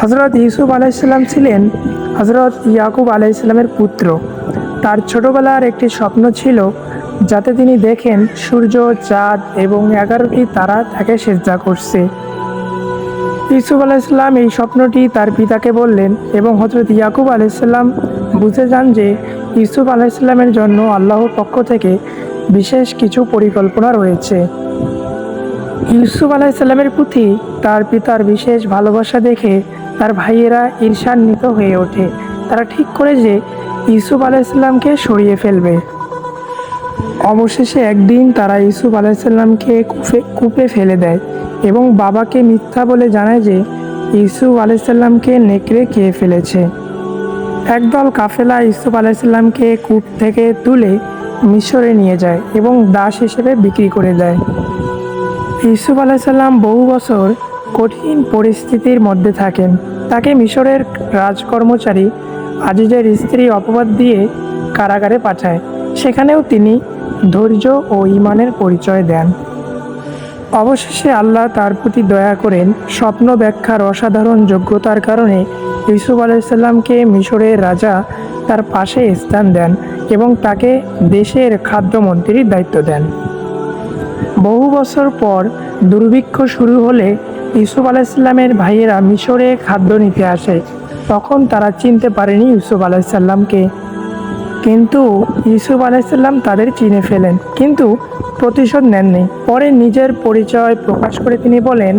হজরত ইউসুফ আলাইসাল্লাম ছিলেন হজরত ইয়াকুব আলাইসাল্লামের পুত্র। তার ছোটবেলার একটি স্বপ্ন ছিল যাতে তিনি দেখেন সূর্য, চাঁদ এবং এগারোটি তারা তাকে সেজদা করছে। ইউসুফ আলাইসাল্লাম এই স্বপ্নটি তার পিতাকে বললেন এবং হজরত ইয়াকুব আলাইসাল্লাম বুঝে যান যে ইউসুফ আলাইসাল্লামের জন্য আল্লাহর পক্ষ থেকে বিশেষ কিছু পরিকল্পনা রয়েছে। ইউসুফ আলাইসাল্লামের প্রতি তার পিতার বিশেষ ভালোবাসা দেখে তার ভাইয়েরা ঈর্ষান্বিত হয়ে ওঠে। তারা ঠিক করে যে ইউসুফ আলাইসাল্লামকে সরিয়ে ফেলবে। অবশেষে একদিন তারা ইউসুফ আলাইসাল্লামকে কূপে কূপে ফেলে দেয় এবং বাবাকে মিথ্যা বলে জানায় যে ইউসুফ আলাইসাল্লামকে নেকড়ে খেয়ে ফেলেছে। একদল কাফেলা ইউসুফ আলাইসাল্লামকে কূপ থেকে তুলে মিশরে নিয়ে যায় এবং দাস হিসেবে বিক্রি করে দেয়। ইউসুফ আলাইসাল্লাম বহু বছর কঠিন পরিস্থিতির মধ্যে থাকেন। তাকে মিশরের রাজকর্মচারী আজিজের স্ত্রী অপবাদ দিয়ে কারাগারে পাঠায়। সেখানেও তিনি ধৈর্য ও ইমানের পরিচয় দেন। অবশেষে আল্লাহ তার প্রতি দয়া করেন। স্বপ্ন ব্যাখ্যার অসাধারণ যোগ্যতার কারণে ইউসুফ আলাইসাল্লামকে মিশরের রাজা তার পাশে স্থান দেন এবং তাকে দেশের খাদ্যমন্ত্রীর দায়িত্ব দেন। বহু বছর পর দুর্ভিক্ষ শুরু হলে ইউসুফ আলাইসাল্লামের ভাইয়েরা মিশরে খাদ্য নিতে আসে তখন তারা চিনতে পারেনি ইউসুফ আলাইসাল্লামকে কিন্তু ইউসুফ আলাইসাল্লাম তাদের চিনে ফেলেন কিন্তু প্রতিশোধ নেননি পরে নিজের পরিচয় প্রকাশ করে তিনি বলেন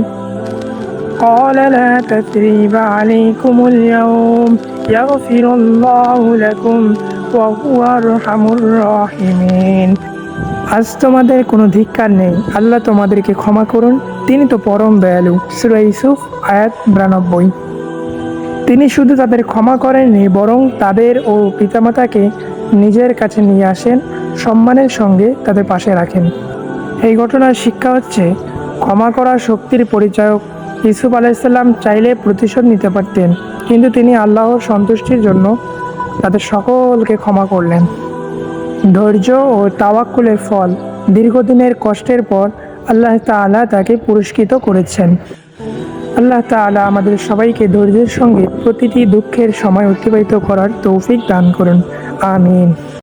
قال لا تثريب عليكم اليوم يغفر الله لكم وهو أرحم الراحمين আজ তোমাদের কোনো ধিক্কার নেই। আল্লাহ তোমাদেরকে ক্ষমা করুন। তিনি তো পরম দয়ালু। সুরা ইউসুফ, আয়াত বিরানব্বই। তিনি শুধু তাদের ক্ষমা করেননি, বরং তাদের ও পিতামাতাকে নিজের কাছে নিয়ে আসেন, সম্মানের সঙ্গে তাদের পাশে রাখেন। এই ঘটনার শিক্ষা হচ্ছে, ক্ষমা করার শক্তির পরিচায়ক ইসুফ আলাইসাল্লাম চাইলে প্রতিশোধ নিতে পারতেন, কিন্তু তিনি আল্লাহর সন্তুষ্টির জন্য তাদের সকলকে ক্ষমা করলেন। ধৈর্য ও তাওয়াক্কুলের ফল। দীর্ঘদিনের কষ্টের পর আল্লাহ তালা তাকে পুরস্কৃত করেছেন। আল্লাহ তালা আমাদের সবাইকে ধৈর্যের সঙ্গে প্রতিটি দুঃখের সময় অতিবাহিত করার তৌফিক দান করুন। আমিন।